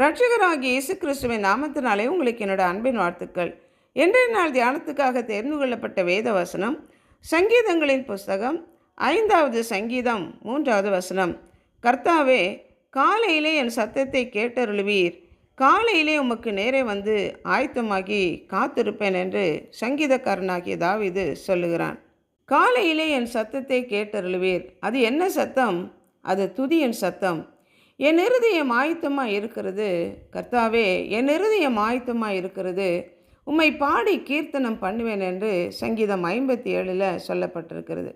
ரட்சகராகிய இயேசு கிறிஸ்துவின் நாமத்தினாலே உங்களுக்கு என்னோட அன்பின் வாழ்த்துக்கள். இன்றைய நாள் தியானத்துக்காக தேர்ந்து கொள்ளப்பட்ட வேத வசனம் சங்கீதங்களின் புஸ்தகம் ஐந்தாவது சங்கீதம் மூன்றாவது வசனம். கர்த்தாவே காலையிலே என் சத்தத்தை கேட்டருளுவீர். காலையிலே உமக்கு நேரே வந்து ஆயத்தமாகி காத்திருப்பேன் என்று சங்கீதக்காரனாகிய தாவிது சொல்லுகிறான். காலையிலே என் சத்தத்தை கேட்டருளுவீர். அது என்ன சத்தம்? அது துதியின் சத்தம். என் இருதயம் ஆயத்தமாக இருக்கிறது. கர்த்தாவே என் இருதயம் ஆயத்தமாக இருக்கிறது. உம்மை பாடி கீர்த்தனம் பண்ணுவேன் என்று சங்கீதம் ஐம்பத்தி ஏழில் சொல்லப்பட்டிருக்கிறது.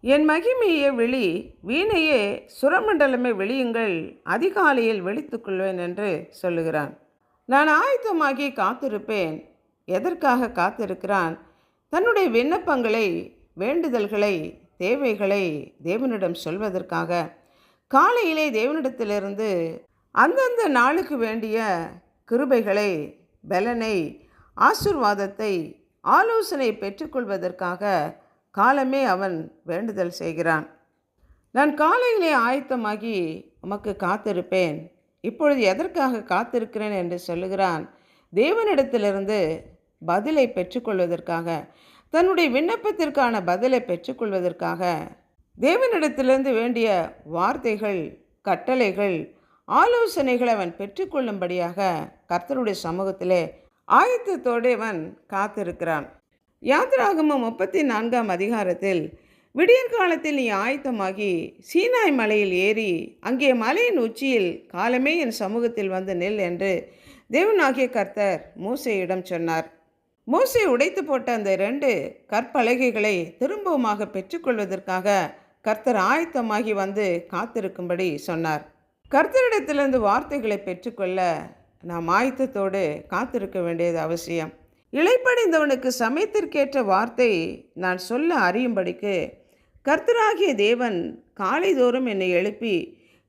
என் மகிமையே வெளி வீணையே சுரமண்டலமே வெளியுங்கள் அதிகாலையில் வெளித்துக்கொள்வேன் என்று சொல்லுகிறான். நான் ஆயத்தமாகி காத்திருப்பேன். எதற்காக காத்திருக்கிறான்? தன்னுடைய விண்ணப்பங்களை வேண்டுதல்களை தேவைகளை தேவனிடம் சொல்வதற்காக. காலையிலே தேவனிடத்திலிருந்து அந்தந்த நாளுக்கு வேண்டிய கிருபைகளை பலனை ஆசிர்வாதத்தை ஆலோசனை பெற்றுக்கொள்வதற்காக காலமே அவன் வேண்டுதல் செய்கிறான். நான் காலையிலே ஆயத்தமாகி உமக்கு காத்திருப்பேன். இப்பொழுது எதற்காக காத்திருக்கிறேன் என்று சொல்லுகிறான். தேவனிடத்திலிருந்து பதிலை பெற்றுக்கொள்வதற்காக தன்னுடைய விண்ணப்பத்திற்கான பதிலை பெற்றுக்கொள்வதற்காக தேவனிடத்திலிருந்து வேண்டிய வார்த்தைகள் கட்டளைகள் ஆலோசனைகளை அவன் பெற்றுக்கொள்ளும்படியாக கர்த்தருடைய சமூகத்திலே ஆயத்தத்தோடு அவன் காத்திருக்கிறான். யாத்ராகமம் முப்பத்தி நான்காம் அதிகாரத்தில் விடியற் காலத்தில் நீ ஆயத்தமாகி சீனாய் மலையில் ஏறி அங்கே மலையின் உச்சியில் காலமே என் சமூகத்தில் வந்து நெல் என்று தேவனாகிய கர்த்தர் மூசையிடம் சொன்னார். மூசை உடைத்து போட்ட அந்த ரெண்டு கற்பலகைகளை திரும்பவுமாக பெற்றுக்கொள்வதற்காக கர்த்தர் ஆயத்தமாகி வந்து காத்திருக்கும்படி சொன்னார். கர்த்தரிடத்திலிருந்து வார்த்தைகளை பெற்றுக்கொள்ள நாம் ஆயத்தத்தோடு காத்திருக்க வேண்டியது அவசியம். இழைப்படைந்தவனுக்கு சமயத்திற்கேற்ற வார்த்தை நான் சொல்ல அறியும்படிக்கு கர்த்தராகிய தேவன் காலைதோறும் என்னை எழுப்பி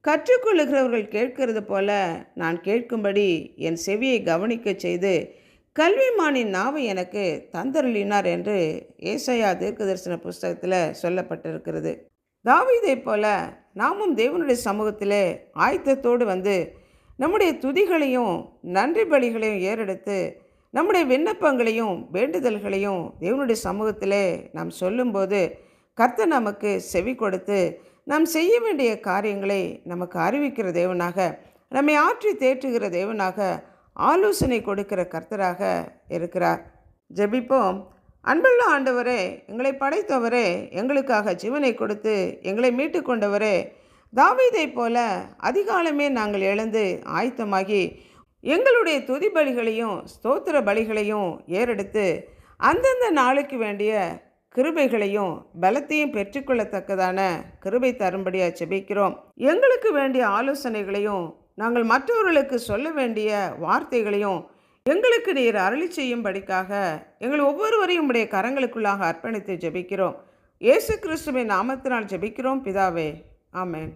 கற்றுக்கொள்ளுகிறவர்கள் கேட்கிறது போல நான் கேட்கும்படி என் செவியை கவனிக்கச் செய்து கல்விமானின் நாவை எனக்கு தந்தருளினார் என்று ஏசையா தீர்க்கதரிசன புஸ்தகத்தில் சொல்லப்பட்டிருக்கிறது. தாவீதை போல நாமும் தேவனுடைய சமூகத்திலே ஆயத்தத்தோடு வந்து நம்முடைய துதிகளையும் நன்றி பலிகளையும் ஏறெடுத்து நம்முடைய விண்ணப்பங்களையும் வேண்டுதல்களையும் தேவனுடைய சமூகத்திலே நாம் சொல்லும்போது கர்த்தர் நமக்கு செவி கொடுத்து நாம் செய்ய வேண்டிய காரியங்களை நமக்கு அறிவிக்கிற தேவனாக நம்மை ஆற்றி தேற்றுகிற தேவனாக ஆலோசனை கொடுக்கிற கர்த்தராக இருக்கிறார். ஜெபிப்போம். அன்புள்ள ஆண்டவரே எங்களை படைத்தவரே எங்களுக்காக ஜீவனை கொடுத்து எங்களை மீட்டு கொண்டவரே தாவீதை போல அதிகாலமே நாங்கள் எழுந்து ஆயத்தமாகி எங்களுடைய துதி பலிகளையும் ஸ்தோத்திர பலிகளையும் ஏறெடுத்து அந்தந்த நாளுக்கு வேண்டிய கிருபைகளையும் பலத்தையும் பெற்றுக்கொள்ளத்தக்கதான கிருபை தரும்படியாக செபிக்கிறோம் எங்களுக்கு வேண்டிய ஆலோசனைகளையும் நாங்கள் மற்றவர்களுக்கு சொல்ல வேண்டிய வார்த்தைகளையும் எங்களுக்கு நீர் அருளி செய்யும்படிக்காக எங்கள் ஒவ்வொருவரையும் உடைய கரங்களுக்குள்ளாக அர்ப்பணித்து ஜெபிக்கிறோம். இயேசு கிறிஸ்துவின் நாமத்தினால் ஜெபிக்கிறோம் பிதாவே. ஆமேன்.